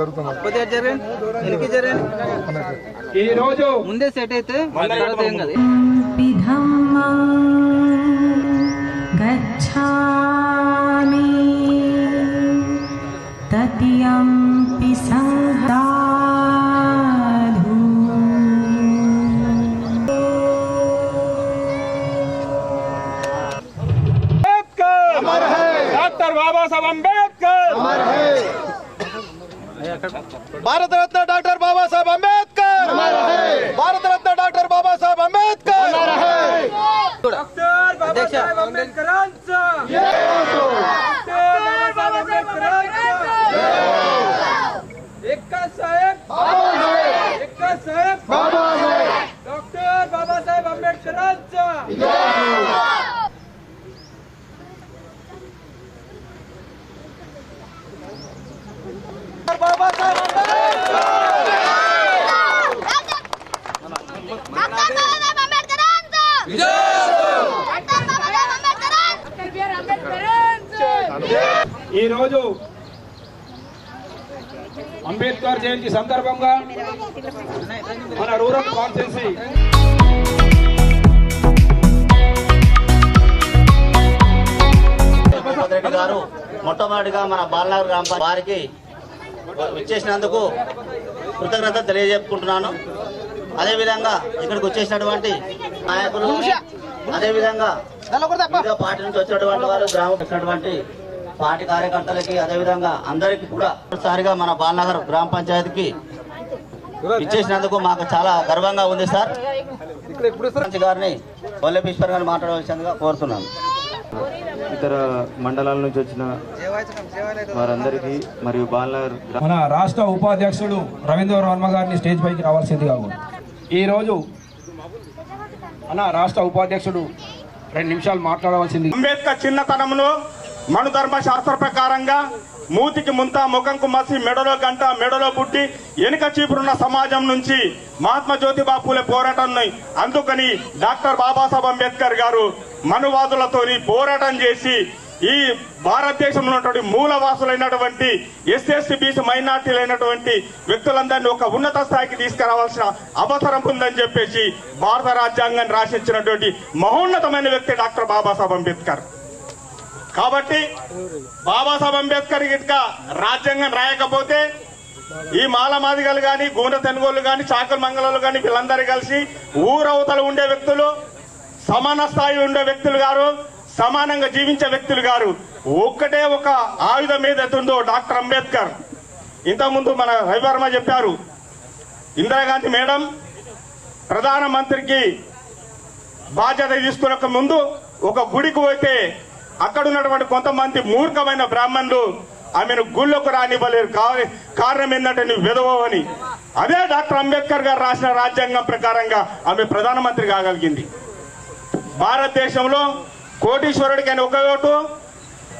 కొద్దిగా జరగండి వెనక్కి జరగండి ఈ రోజు ముందే సెట్ అయితే తర్వాత ఏం కదా विधम्मं गच्छामि तत्यम्पि संसाधु Bharat Ratna doctor Babasaheb Ambedkar! Bharat Ratna doctor Babasaheb Ambedkar! हो! डॉक्टर बाबासाहेब आंबेडकरांचं! साहेब साहेब डॉक्टर बाबासाहेब आंबेडकरांचा! అంబేద్కర్ జయంతి సందర్భంగా మన రూరల్ కాన్స్టిట్యున్సీ రెడ్డి గారు మొట్టమొదటిగా మన బాలనగర్ గ్రామ వారికి వచ్చేసినందుకు కృతజ్ఞత తెలియజేసుకుంటున్నాను. అదేవిధంగా ఇక్కడికి వచ్చేసినటువంటి నాయకులు అదేవిధంగా పార్టీ నుంచి వచ్చినటువంటి వారు గ్రామం వచ్చినటువంటి పార్టీ కార్యకర్తలకి అదేవిధంగా అందరికీ కూడా ఒకసారిగా మన బాలనగర్ గ్రామ పంచాయతీకి ఇచ్చేసినందుకు మాకు చాలా గర్వంగా ఉంది సార్. సర్పంచ్ గారిని వల్లభీశ్వర్ గారిని మాట్లాడవలసిందిగా కోరుతున్నాను. ఇతర మండలాల నుంచి వచ్చిన వారందరికీ మరియు బాలనగర్ గ్రా- మన రాష్ట్ర ఉపాధ్యక్షుడు రవీంద్ర వర్మ గారిని స్టేజ్ పైకి రావాల్సిందిగా కోరు- ఈరోజు మన రాష్ట్ర ఉపాధ్యక్షుడు రెండు నిమిషాలు మాట్లాడవలసింది. అంబేద్కర్ చిన్నతనంలో మనుధర్మ శాస్త్ర ప్రకారంగా మూతికి ముంత ముఖంకు మసి మెడలో గంట మెడలో పుట్టి వెనుక చీపురున్న సమాజం నుంచి మహాత్మా జ్యోతిబా పూలే పోరాటం అందుకని డాక్టర్ బాబాసాహెబ్ అంబేద్కర్ గారు మనువాదులతోని పోరాటం చేసి ఈ భారతదేశంలో ఉన్నటువంటి మూలవాసులైనటువంటి ఎస్ఎస్టీ బీసీ మైనార్టీలైనటువంటి వ్యక్తులందరినీ ఒక ఉన్నత స్థాయికి తీసుకురావాల్సిన అవసరం ఉందని చెప్పేసి భారత రాజ్యాంగాన్ని రాసించినటువంటి మహోన్నతమైన వ్యక్తి డాక్టర్ బాబాసాహెబ్ అంబేద్కర్. కాబట్టి బాబాసాహెబ్ అంబేద్కర్ గిట్క రాజ్యాంగం రాయకపోతే ఈ మాలమాదిగలు గాని గూండ తెనుగోళ్ళు గాని చాకల మంగళలు గాని వీళ్ళందరూ కలిసి ఊరవతల ఉండే వ్యక్తులు సమాన స్థాయి ఉండే వ్యక్తులు గారు సమానంగా జీవించే వ్యక్తులు గారు ఒక్కటే ఒక ఆయుధం ఏదైతుందో డాక్టర్ అంబేద్కర్. ఇంతకుముందు మన రవివర్మ చెప్పారు ఇందిరాగాంధీ మేడం ప్రధానమంత్రికి బాధ్యత తీసుకునే ముందు ఒక గుడికి పోతే అక్కడ ఉన్నటువంటి కొంతమంది మూర్ఖమైన బ్రాహ్మణులు ఆమెను గుళ్ళకు రానివ్వలేరు. కారణం ఏంటంటే నువ్వు విధవని అదే డాక్టర్ అంబేద్కర్ గారు రాసిన రాజ్యాంగం ప్రకారంగా ఆమె ప్రధానమంత్రి కాగలిగింది. భారతదేశంలో కోటీశ్వరుడికైనా ఒక ఓటు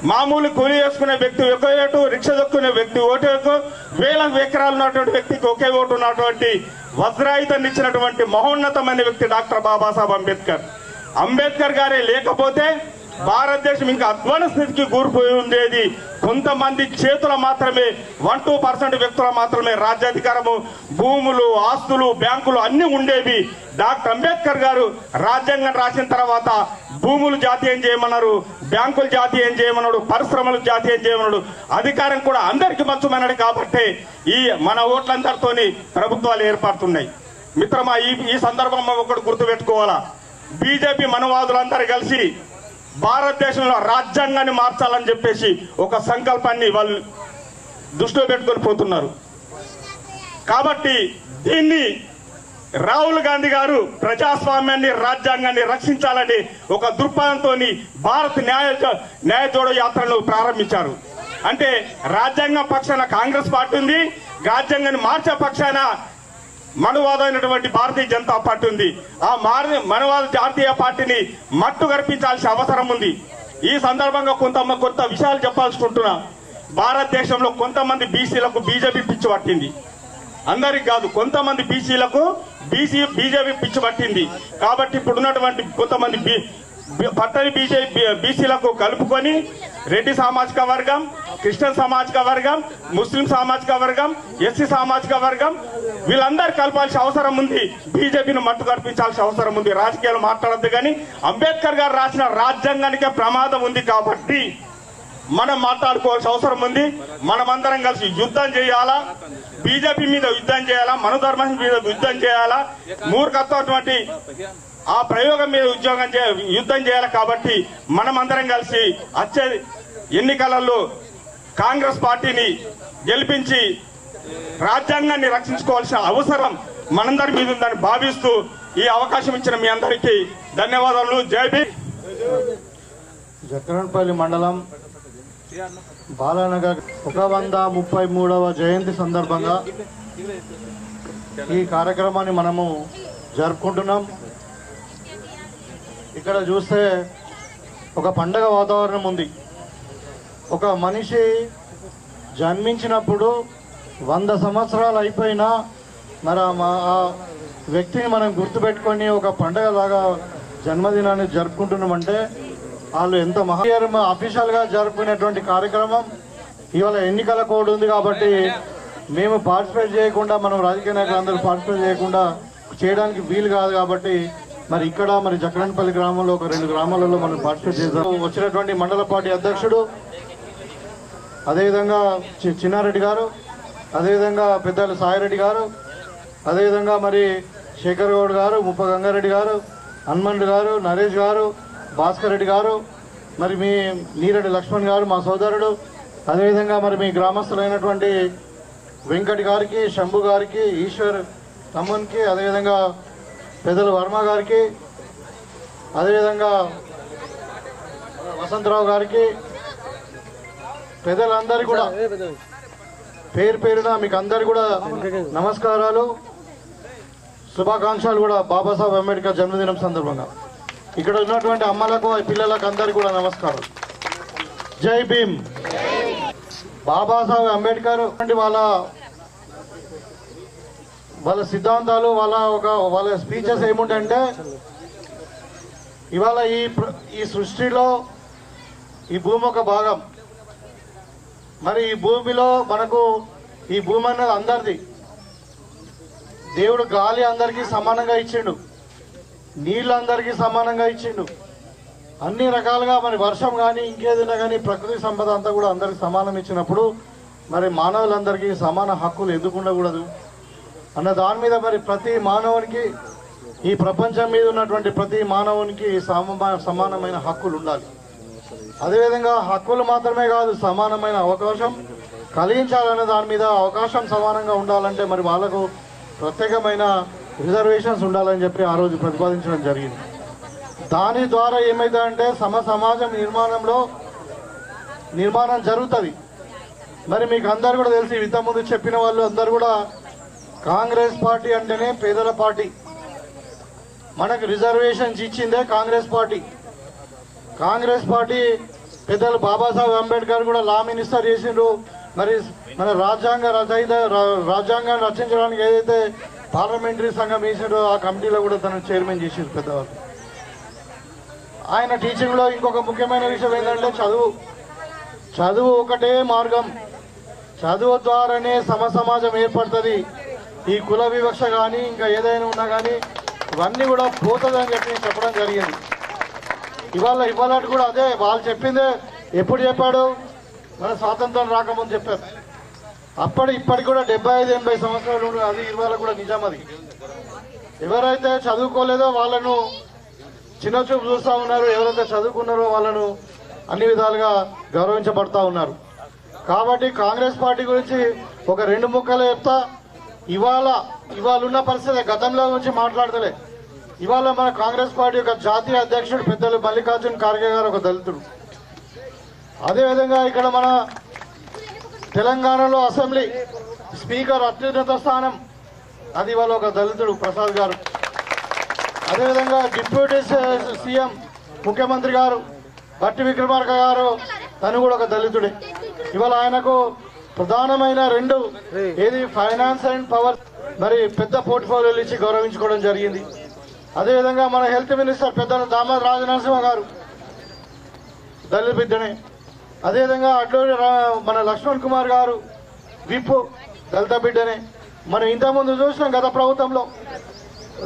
మామూలు కూలి చేసుకునే వ్యక్తి ఒక ఓటు రిక్షా దొక్కునే వ్యక్తి ఓటు వేల ఎకరాలు ఉన్నటువంటి వ్యక్తికి ఒకే ఓటు ఉన్నటువంటి వజ్రాయుధాన్ని ఇచ్చినటువంటి మహోన్నతమైన వ్యక్తి డాక్టర్ బాబాసాహెబ్ అంబేద్కర్. అంబేద్కర్ గారే లేకపోతే భారతదేశం ఇంకా అధ్వాన స్థితికి కూరిపోయి ఉండేది. కొంతమంది చేతుల మాత్రమే వన్ టూ పర్సెంట్ వ్యక్తుల మాత్రమే రాజ్యాధికారము భూములు ఆస్తులు బ్యాంకులు అన్ని ఉండేవి. డాక్టర్ అంబేద్కర్ గారు రాజ్యాంగం రాసిన తర్వాత భూములు జాతీయం చేయమన్నారు బ్యాంకులు జాతీయం చేయమన్నాడు పరిశ్రమలు జాతీయం చేయమన్నాడు అధికారం కూడా అందరికి మంచమైనది కాబట్టి ఈ మన ఓట్లందరితోని ప్రభుత్వాలు ఏర్పడుతున్నాయి. మిత్రమా ఈ ఈ సందర్భంలో ఒకటి గుర్తుపెట్టుకోవాలా? బీజేపీ మనవాదులందరూ కలిసి భారతదేశంలో రాజ్యాంగాన్ని మార్చాలని చెప్పేసి ఒక సంకల్పాన్ని వాళ్ళు దృష్టిలో పెట్టుకొని పోతున్నారు. కాబట్టి దీన్ని రాహుల్ గాంధీ గారు ప్రజాస్వామ్యాన్ని రాజ్యాంగాన్ని రక్షించాలని ఒక దృక్పథంతో భారత్ న్యాయ న్యాయ జోడో యాత్రను ప్రారంభించారు. అంటే రాజ్యాంగ పక్షాన కాంగ్రెస్ పార్టీ ఉంది రాజ్యాంగాన్ని మార్చే పక్షాన మనువాదమైనటువంటి భారతీయ జనతా పార్టీ ఉంది. ఆ మారి మనువాద జాతీయ పార్టీని మట్టు గర్పించాల్సిన అవసరం ఉంది. ఈ సందర్భంగా కొంత కొంత విషయాలు చెప్పాల్సుకుంటున్నా భారతదేశంలో కొంతమంది బీసీలకు బీజేపీ పిచ్చి పట్టింది. అందరికి కాదు కొంతమంది బీసీలకు బీసీ బీజేపీ పిచ్చి పట్టింది. కాబట్టి ఇప్పుడు ఉన్నటువంటి కొంతమంది పట్టని బీజేపీ బీసీలకు కలుపుకొని రెడ్డి సామాజిక వర్గం క్రిస్టియన్ సామాజిక వర్గం ముస్లిం సామాజిక వర్గం ఎస్సీ సామాజిక వర్గం వీళ్ళందరూ కలపాల్సిన అవసరం ఉంది. బీజేపీని మట్టు కల్పించాల్సిన అవసరం ఉంది. రాజకీయాలు మాట్లాడద్దు కానీ అంబేద్కర్ గారు రాసిన రాజ్యాంగానికే ప్రమాదం ఉంది కాబట్టి మనం మాట్లాడుకోవాల్సిన అవసరం ఉంది. మనమందరం కలిసి యుద్ధం చేయాలా? బీజేపీ మీద యుద్ధం చేయాలా? మనధర్మం మీద యుద్ధం చేయాలా? మూర్ఖత్వటువంటి ఆ ప్రయోగం మీద ఉద్యోగం చే యుద్ధం చేయాలి కాబట్టి మనమందరం కలిసి వచ్చే ఎన్నికలలో కాంగ్రెస్ పార్టీని గెలిపించి రాజ్యాంగాన్ని రక్షించుకోవాల్సిన అవసరం మనందరి మీద ఉందని భావిస్తూ ఈ అవకాశం ఇచ్చిన మీ అందరికీ ధన్యవాదాలు. జైబీ భీమ్. జక్రన్పల్లి మండలం బాలానగర్ ఒక వంద ముప్పై మూడవ జయంతి సందర్భంగా ఈ కార్యక్రమాన్ని మనము జరుపుకుంటున్నాం. ఇక్కడ చూస్తే ఒక పండగ వాతావరణం ఉంది. ఒక మనిషి జన్మించినప్పుడు వంద సంవత్సరాలు అయిపోయినా మరి ఆ మా- వ్యక్తిని మనం గుర్తుపెట్టుకొని ఒక పండగ లాగా జన్మదినాన్ని జరుపుకుంటున్నామంటే వాళ్ళు ఎంత మహా అఫీషియల్గా జరుపుకునేటువంటి కార్యక్రమం. ఇవాళ ఎన్నికల కోడ్ ఉంది కాబట్టి మేము పార్టిసిపేట్ చేయకుండా మనం రాజకీయ నాయకులు అందరూ పార్టిసిపేట్ చేయకుండా చేయడానికి వీలు కాదు కాబట్టి మరి ఇక్కడ మరి జక్కడపల్లి గ్రామంలో ఒక రెండు గ్రామాలలో మనం పార్టిసిపేట్ చేద్దాం వచ్చినటువంటి మండల పార్టీ అధ్యక్షుడు అదేవిధంగా చి- చిన్నారెడ్డి గారు అదేవిధంగా పెద్దలు సాయిరెడ్డి గారు అదేవిధంగా మరి శేఖర్ గౌడ్ గారు ముప్ప గంగారెడ్డి గారు హనుమంత్ గారు నరేష్ గారు భాస్కర్ రెడ్డి గారు మరి మీ నీరెడ్డి లక్ష్మణ్ గారు మా సోదరుడు అదేవిధంగా మరి మీ గ్రామస్తులైనటువంటి వెంకట్ గారికి శంభు గారికి ఈశ్వర్ తమ్మునికి అదేవిధంగా పెద్దలు వర్మ గారికి అదేవిధంగా వసంతరావు గారికి పెద్దలందరికీ కూడా పేరు పేరున మీకు అందరు కూడా నమస్కారాలు. శుభాకాంక్షలు కూడా బాబాసాహెబ్ అంబేద్కర్ జన్మదినం సందర్భంగా. ఇక్కడ ఉన్నటువంటి అమ్మలకు పిల్లలకు అందరికీ కూడా నమస్కారం. జై భీమ్. బాబాసాహెబ్ అంబేద్కర్ అంటే వాళ్ళ వాళ్ళ సిద్ధాంతాలు వాళ్ళ ఒక వాళ్ళ స్పీచెస్ ఏముంటంటే ఇవాళ ఈ ఈ సృష్టిలో ఈ భూమి ఒక భాగం. మరి ఈ భూమిలో మనకు ఈ భూమి అన్నది అందరిది. దేవుడు గాలి అందరికీ సమానంగా ఇచ్చిండు. నీళ్ళు అందరికీ సమానంగా ఇచ్చిండు. అన్ని రకాలుగా మరి వర్షం కానీ ఇంకేదైనా కానీ ప్రకృతి సంపద అంతా కూడా అందరికి సమానం ఇచ్చినప్పుడు మరి మానవులందరికీ సమాన హక్కులు ఎందుకు ఉండకూడదు? అన్న దాని మీద మరి ప్రతి మానవునికి ఈ ప్రపంచం మీద ఉన్నటువంటి ప్రతి మానవునికి సమ సమానమైన హక్కులు ఉండాలి. అదేవిధంగా హక్కులు మాత్రమే కాదు సమానమైన అవకాశం కలిగించాలనే దాని మీద అవకాశం సమానంగా ఉండాలంటే మరి వాళ్ళకు ప్రత్యేకమైన రిజర్వేషన్స్ ఉండాలని చెప్పి ఆ రోజు ప్రతిపాదించడం జరిగింది. దాని ద్వారా ఏమైందంటే సమ సమాజం నిర్మాణంలో నిర్మాణం జరుగుతుంది. మరి మీకు అందరు కూడా తెలిసి ఇంతకుముందు చెప్పిన వాళ్ళు అందరు కూడా కాంగ్రెస్ పార్టీ అంటేనే పేదల పార్టీ. మనకు రిజర్వేషన్స్ ఇచ్చిందే కాంగ్రెస్ పార్టీ. కాంగ్రెస్ పార్టీ పెద్దలు బాబాసాహెబ్ అంబేద్కర్ కూడా లా మినిస్టర్ చేసిండ్రు. మరి మన రాజ్యాంగ రచయిత రాజ్యాంగాన్ని రచించడానికి ఏదైతే పార్లమెంటరీ సంఘం వేసిండ్రో ఆ కమిటీలో కూడా తన చైర్మన్ చేసిండ్రు పెద్దవాళ్ళు. ఆయన టీచింగ్లో ఇంకొక ముఖ్యమైన విషయం ఏంటంటే చదువు. చదువు ఒకటే మార్గం. చదువు ద్వారానే సమ సమాజం ఏర్పడుతుంది. ఈ కుల వివక్ష కానీ ఇంకా ఏదైనా ఉన్నా కానీ ఇవన్నీ కూడా పోతుందని చెప్పి చెప్పడం జరిగింది. ఇవాళ ఇవాళ కూడా అదే వాళ్ళు చెప్పిందే ఎప్పుడు చెప్పాడు? మన స్వాతంత్రం రాకముందు చెప్పారు. అప్పటి ఇప్పటికి కూడా డెబ్బై ఐదు ఎనభై సంవత్సరాలు అది ఇవాళ కూడా నిజం అది. ఎవరైతే చదువుకోలేదో వాళ్ళను చిన్న చూపు చూస్తూ ఉన్నారు ఎవరైతే చదువుకున్నారో వాళ్ళను అన్ని విధాలుగా గౌరవించబడతా ఉన్నారు. కాబట్టి కాంగ్రెస్ పార్టీ గురించి ఒక రెండు ముక్కలు చెప్తా. ఇవాళ ఇవాళ ఉన్న పరిస్థితి గతంలో గురించి మాట్లాడతలే. ఇవాళ మన కాంగ్రెస్ పార్టీ యొక్క జాతీయ అధ్యక్షుడు పెద్దలు మల్లికార్జున్ ఖార్గే గారు ఒక దళితుడు. అదేవిధంగా ఇక్కడ మన తెలంగాణలో అసెంబ్లీ స్పీకర్ అత్యున్నత స్థానం అది ఇవాళ ఒక దళితుడు ప్రసాద్ గారు. అదేవిధంగా డిప్యూటీ సీఎం ముఖ్యమంత్రి గారు భట్టి విక్రమార్క గారు తను కూడా ఒక దళితుడే. ఇవాళ ఆయనకు ప్రధానమైన రెండు ఏది ఫైనాన్స్ అండ్ పవర్ మరి పెద్ద పోర్ట్ఫోలియోలు ఇచ్చి గౌరవించుకోవడం జరిగింది. అదేవిధంగా మన హెల్త్ మినిస్టర్ పెద్దలు దామోదర్ రాజనరసింహ గారు దళిత బిడ్డనే. అదేవిధంగా అడ్లూరి మన లక్ష్మణ్ కుమార్ గారు విప్పు దళిత బిడ్డనే. మనం ఇంతకుముందు చూసినాం గత ప్రభుత్వంలో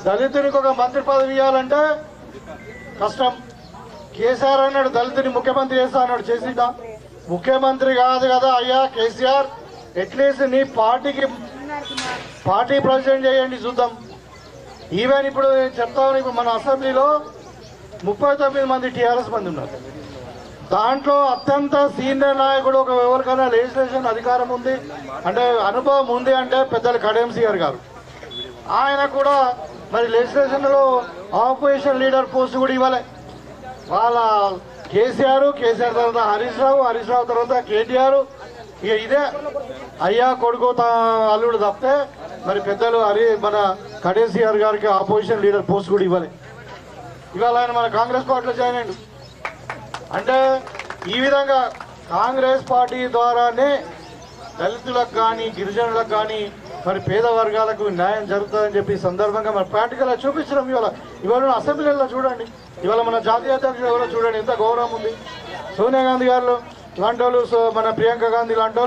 దళితునికి ఒక మంత్రి పదవి ఇవ్వాలంటే కష్టం. కేసీఆర్ అన్నాడు దళితుని ముఖ్యమంత్రి చేస్తా అన్నాడు చేసిందా? ముఖ్యమంత్రి కాదు కదా అయ్యా కేసీఆర్. అట్లీస్ట్ నీ పార్టీకి పార్టీ ప్రెసిడెంట్ చేయండి చూద్దాం. ఈవెన్ ఇప్పుడు నేను చెప్తా ఇప్పుడు మన అసెంబ్లీలో ముప్పై తొమ్మిది మంది టీఆర్ఎస్ మంది ఉన్నారు. దాంట్లో అత్యంత సీనియర్ నాయకుడు ఒక ఎవరికైనా లెజిస్లేషన్ అధికారం ఉంది. అంటే అనుభవం ఉంది అంటే పెద్దలు కడియం గారు. ఆయన కూడా మరి లెజిస్లేషన్లో ఆపోజిషన్ లీడర్ పోస్ట్ కూడా ఇవ్వలే. వాళ్ళ కేసీఆర్ కేసీఆర్ తర్వాత హరీష్ రావు హరీష్ రావు తర్వాత కేటీఆర్. ఇక ఇదే అయ్యా కొడుకు అల్లుడు తప్పితే మరి పెద్దలు అరే మన కడేసీఆర్ గారికి ఆపోజిషన్ లీడర్ పోస్ట్ కూడా ఇవ్వలే. ఇవాళ ఆయన మన కాంగ్రెస్ పార్టీలో జాయిన్ అయ్యండు. అంటే ఈ విధంగా కాంగ్రెస్ పార్టీ ద్వారానే దళితులకు కానీ గిరిజనులకు కానీ మరి పేద వర్గాలకు న్యాయం జరుగుతుందని చెప్పి సందర్భంగా మన ప్రాక్టికల్గా చూపించడం ఇవాళ. ఇవాళ అసెంబ్లీలో చూడండి. ఇవాళ మన జాతీయ అధ్యక్షుడు ఎవరో చూడండి ఎంత గౌరవం ఉంది. సోనియా గాంధీ గారు లాంటి సో మన ప్రియాంక గాంధీ లాంటి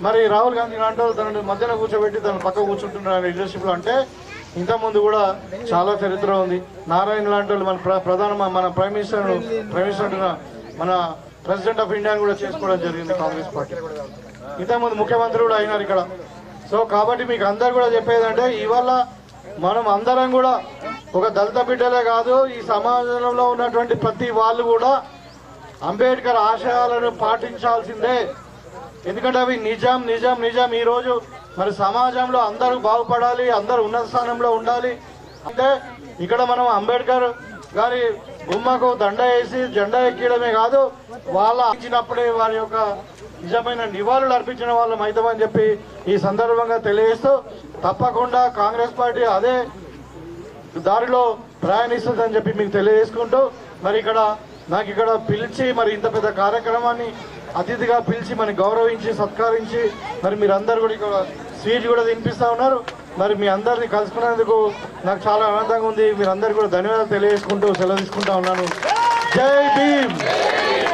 మరి రాహుల్ గాంధీ లాంటి వాళ్ళు తనని మధ్యన కూర్చోబెట్టి తన పక్క కూర్చుంటున్నారు లీడర్షిప్లో అంటే ఇంతకుముందు కూడా చాలా చరిత్ర ఉంది. నారాయణ లాంటి వాళ్ళు మన ప్ర- ప్రధాన మన ప్రైమ్ మినిస్టర్ ప్రైమ్ మినిస్టర్ మన ప్రెసిడెంట్ ఆఫ్ ఇండియాని కూడా చేసుకోవడం జరిగింది కాంగ్రెస్ పార్టీ. ఇంతకుముందు ముఖ్యమంత్రి కూడా అయినారు ఇక్కడ. సో కాబట్టి మీకు అందరు కూడా చెప్పేదంటే ఇవాళ మనం అందరం కూడా ఒక దళిత బిడ్డలే కాదు ఈ సమాజంలో ఉన్నటువంటి ప్రతి వాళ్ళు కూడా అంబేద్కర్ ఆశయాలను పాటించాల్సిందే. ఎందుకంటే అవి నిజాం నిజాం నిజాం. ఈ రోజు మరి సమాజంలో అందరూ బాగుపడాలి అందరూ ఉన్నత స్థానంలో ఉండాలి. అంటే ఇక్కడ మనం అంబేద్కర్ గారి గుమ్మకు దండ వేసి జెండా ఎక్కడమే కాదు వాళ్ళ ఇచ్చినప్పుడే వారి యొక్క నిజమైన నివాళులు అర్పించిన వాళ్ళం అవుతామని చెప్పి ఈ సందర్భంగా తెలియజేస్తూ తప్పకుండా కాంగ్రెస్ పార్టీ అదే దారిలో ప్రయాణిస్తుందని చెప్పి మీకు తెలియజేసుకుంటూ మరి ఇక్కడ నాకు ఇక్కడ పిలిచి మరి ఇంత పెద్ద కార్యక్రమాన్ని అతిథిగా పిలిచి మనకి గౌరవించి సత్కరించి మరి మీరందరూ కూడా ఇక్కడ స్వీట్ కూడా తినిపిస్తూ ఉన్నారు. మరి మీ అందరిని కలుసుకున్నందుకు నాకు చాలా ఆనందంగా ఉంది. మీరందరూ కూడా ధన్యవాదాలు తెలియజేసుకుంటూ సెలవు తీసుకుంటా ఉన్నాను. జై భీమ్!